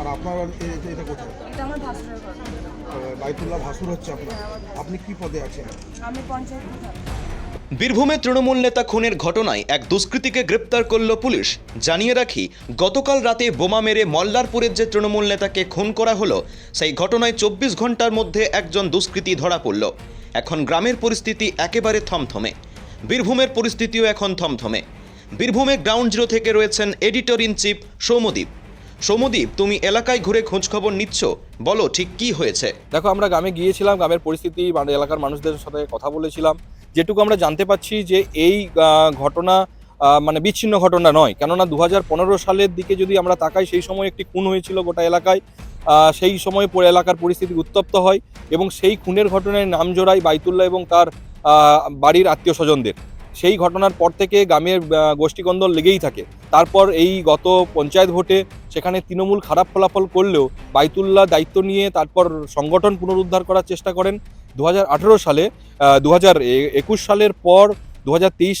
আর আপনার এটা কোথায়? এটা আমার ভাসুরের ঘর। বাইতুল্লাহ ভাসুর হচ্ছে আপনার। আপনি কি পদে আছেন? আমি পঞ্চায়েত বীরভূমে তৃণমূল নেতা খুনের ঘটনায় এক দুষ্কৃতীকে গ্রেপ্তার করল পুলিশ। জানিয়ে রাখি গতকাল রাতে বোমা মেরে মল্লারপুরের যে তৃণমূল নেতাকে খুন করা হলো সেই ঘটনায় চব্বিশ ঘণ্টার মধ্যে একজন দুষ্কৃতী ধরা পড়ল। এখন গ্রামের পরিস্থিতি একেবারে থমথমে। বীরভূমের পরিস্থিতিও এখন থমথমে। বীরভূমে গ্রাউন্ড জিরো থেকে রয়েছেন editor in chief Soumadeep Soumadeep তুমি এলাকায় ঘুরে খোঁজখবর নিচ্ছ? বলো, ঠিক কি হয়েছে? দেখো, আমরা গ্রামে গিয়েছিলাম, গ্রামের পরিস্থিতি মানে এলাকার মানুষদের সাথে কথা বলেছিলাম। যেটুকু আমরা জানতে পাচ্ছি যে এই ঘটনা মানে বিচ্ছিন্ন ঘটনা নয়। কেননা দু হাজার পনেরো সালের দিকে যদি আমরা তাকাই, সেই সময় একটি খুন হয়েছিল গোটা এলাকায়। সেই সময় এলাকার পরিস্থিতি উত্তপ্ত হয় এবং সেই খুনের ঘটনায় নাম জোড়ায় বাইতুল্লাহ এবং তার বাড়ির আত্মীয় স্বজনদের। সেই ঘটনার পর থেকে গ্রামের গোষ্ঠীকন্দল লেগেই থাকে। তারপর এই গত পঞ্চায়েত ভোটে সেখানে তৃণমূল খারাপ ফলাফল করলেও বাইতুল্লাহ দায়িত্ব নিয়ে তারপর সংগঠন পুনরুদ্ধার করার চেষ্টা করেন। দু হাজার আঠেরো সালে দু সালের পর দু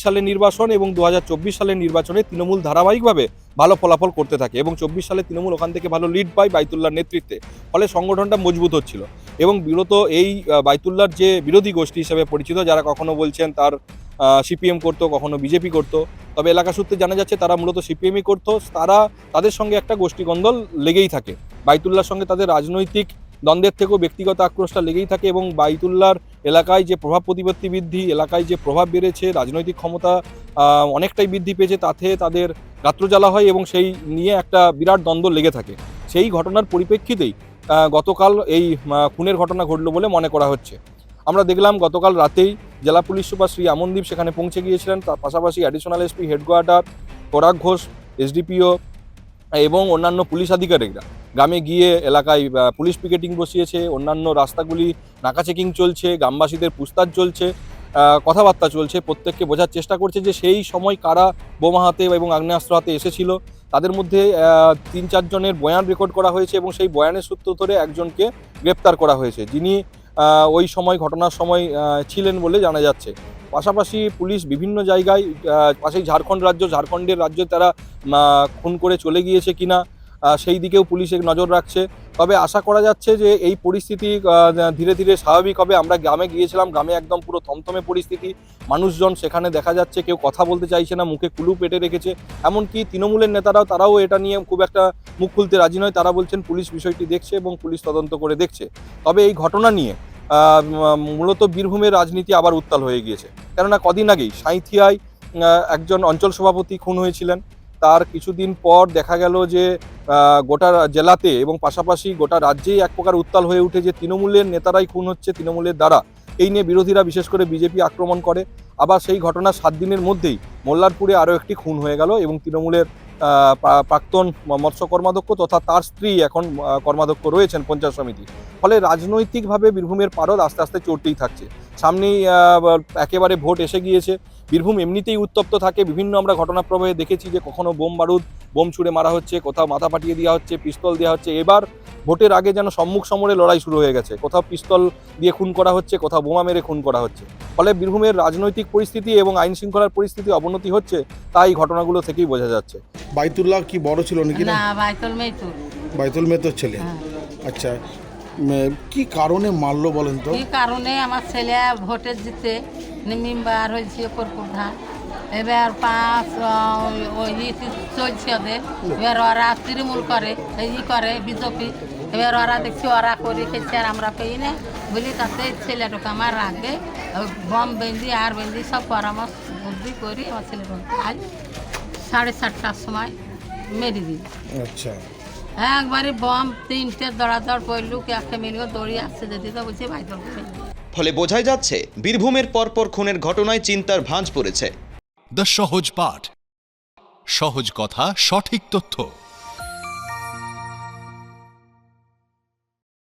সালের নির্বাচন এবং দু হাজার চব্বিশ সালের নির্বাচনে তৃণমূল ধারাবাহিকভাবে ভালো ফলাফল করতে থাকে এবং চব্বিশ সালে তৃণমূল ওখান থেকে ভালো লিড পায় বাইতুল্লাহর নেতৃত্বে। ফলে সংগঠনটা মজবুত হচ্ছিল এবং বিরত এই আহ, বাইতুল্লাহর যে বিরোধী গোষ্ঠী হিসেবে পরিচিত যারা কখনো বলছেন তার সিপিএম করতো কখনো বিজেপি করতো তবে এলাকা সূত্রে জানা যাচ্ছে তারা মূলত সিপিএমই করতো। তারা তাদের সঙ্গে একটা গোষ্ঠীকন্দল লেগেই থাকে। বাইতুল্লাহর সঙ্গে তাদের রাজনৈতিক দ্বন্দ্বের থেকেও ব্যক্তিগত আক্রোশটা লেগেই থাকে এবং বাইতুল্লাহর এলাকায় যে প্রভাব প্রতিপত্তি বৃদ্ধি, এলাকায় যে প্রভাব বেড়েছে, রাজনৈতিক ক্ষমতা অনেকটাই বৃদ্ধি পেয়েছে, তাতে তাদের গাত্রজ্বালা হয় এবং সেই নিয়ে একটা বিরাট দ্বন্দ্ব লেগে থাকে। সেই ঘটনার পরিপ্রেক্ষিতেই গতকাল এই খুনের ঘটনা ঘটল বলে মনে করা হচ্ছে। আমরা দেখলাম গতকাল রাতেই জেলা পুলিশ সুপার শ্রী আমনদীপ সেখানে পৌঁছে গিয়েছিলেন। তার পাশাপাশি অ্যাডিশনাল এসপি হেডকোয়ার্টার পরাগ ঘোষ এসডিপিও এবং অন্যান্য পুলিশ আধিকারিকরা। গ্রামে গিয়ে এলাকায় পুলিশ পিকেটিং বসিয়েছে, অন্যান্য রাস্তাগুলি নাকা চেকিং চলছে, গ্রামবাসীদের পুস্তার চলছে কথাবার্তা চলছে, প্রত্যেককে বোঝার চেষ্টা করছে যে সেই সময় কারা বোমা হাতে এবং আগ্নেয়াস্ত্র হাতে এসেছিল। তাদের মধ্যে তিন চারজনের বয়ান রেকর্ড করা হয়েছে এবং সেই বয়ানের সূত্র ধরে একজনকে গ্রেপ্তার করা হয়েছে, যিনি ওই সময়, ঘটনার সময় ছিলেন বলে জানা যাচ্ছে। পাশাপাশি পুলিশ বিভিন্ন জায়গায় পাশেই ঝাড়খণ্ড রাজ্য, ঝাড়খণ্ডের রাজ্যে তারা খুন করে চলে গিয়েছে কিনা সেই দিকেও পুলিশ এক নজর রাখছে। তবে আশা করা যাচ্ছে যে এই পরিস্থিতি ধীরে ধীরে স্বাভাবিক হবে। আমরা গ্রামে গিয়েছিলাম, গ্রামে একদম পুরো থমথমে পরিস্থিতি। মানুষজন সেখানে দেখা যাচ্ছে, কেউ কথা বলতে চাইছে না, মুখে কুলু পেটে রেখেছে। এমনকি তৃণমূলের নেতারাও, তারাও এটা নিয়ে খুব একটা মুখ খুলতে রাজি নয়। তারা বলছেন, পুলিশ বিষয়টি দেখছে এবং পুলিশ তদন্ত করে দেখছে। তবে এই ঘটনা নিয়ে মূলত বীরভূমের রাজনীতি আবার উত্তাল হয়ে গিয়েছে। কেননা কদিন আগেই সাঁইথিয়ায় আহ, একজন অঞ্চল সভাপতি খুন হয়েছিলেন। তার কিছুদিন পর দেখা গেল যে গোটা জেলাতে এবং পাশাপাশি গোটা রাজ্যেই এক প্রকার উত্তাল হয়ে উঠে যে তৃণমূলের নেতারাই খুন হচ্ছে তৃণমূলের দ্বারা। এই নিয়ে বিরোধীরা বিশেষ করে বিজেপি আক্রমণ করে। আবার সেই ঘটনা সাত দিনের মধ্যেই মোল্লারপুরে আরও একটি খুন হয়ে গেল এবং তৃণমূলের প্রাক্তন মৎস্য কর্মাধ্যক্ষ তথা তার স্ত্রী এখন কর্মাধ্যক্ষ রয়েছেন পঞ্চায়েত সমিতি। ফলে রাজনৈতিকভাবে বীরভূমের পারদ আস্তে আস্তে চড়তেই থাকছে। সামনেই একেবারে ভোট এসে গিয়েছে। বীরভূম এমনিতেই উত্তপ্ত থাকে। বিভিন্ন আমরা ঘটনাপ্রবাহে দেখেছি যে কখনো বোম বারুদ বোম ছুড়ে মারা হচ্ছে কোথাও মাথা পাঠিয়ে দেওয়া হচ্ছে পিস্তল দেওয়া হচ্ছে। এবার ভোটের আগে যেন সম্মুখ সমরে লড়াই শুরু হয়ে গেছে। কোথাও পিস্তল দিয়ে খুন করা হচ্ছে কোথাও বোমা মেরে খুন করা হচ্ছে। ফলে বীরভূমের রাজনৈতিক পরিস্থিতি এবং আইন শৃঙ্খলার পরিস্থিতি অবনতি হচ্ছে তাই ঘটনাগুলো থেকেই বোঝা যাচ্ছে। বাইতুল্লাহ কি বড় ছিল নাকি না? না বাইতুল মেতুল বাইতুল মেতর ছেলে? হ্যাঁ। আচ্ছা কি কারণে মারলো বলেন তো? কি কারণে আমার ছেলে ভোটে জিতে মেম্বার হয়েছে প্রধান এবার পাঁচ ওই চলছে ওদের। এবার ওরা তৃণমূল করে এই ই করে বিজেপি। এবার ওরা দেখছি ওরা করে খেয়েছে আর আমরা পেয়ে না। বলি তাতে ছেলেটাকে আমার ওই বম বেঁধি আর বেঁধি সব পরামর্শ বুদ্ধি করি আমার ছেলেটা আজ সাড়ে চারটার সময় মেরে দিই আচ্ছা। একবারে বম তিনটে দড়াদড় পড়লু কে একটা মিলিয়ে দড়ি আসছে যদি তো বলছে ভাই তোর ফলে বোঝাই যাচ্ছে বীরভূমের পরপর খুনের ঘটনায় চিন্তার ভাঁজ পড়েছে। দ্য সহজ পাঠ। সহজ কথা সঠিক তথ্য।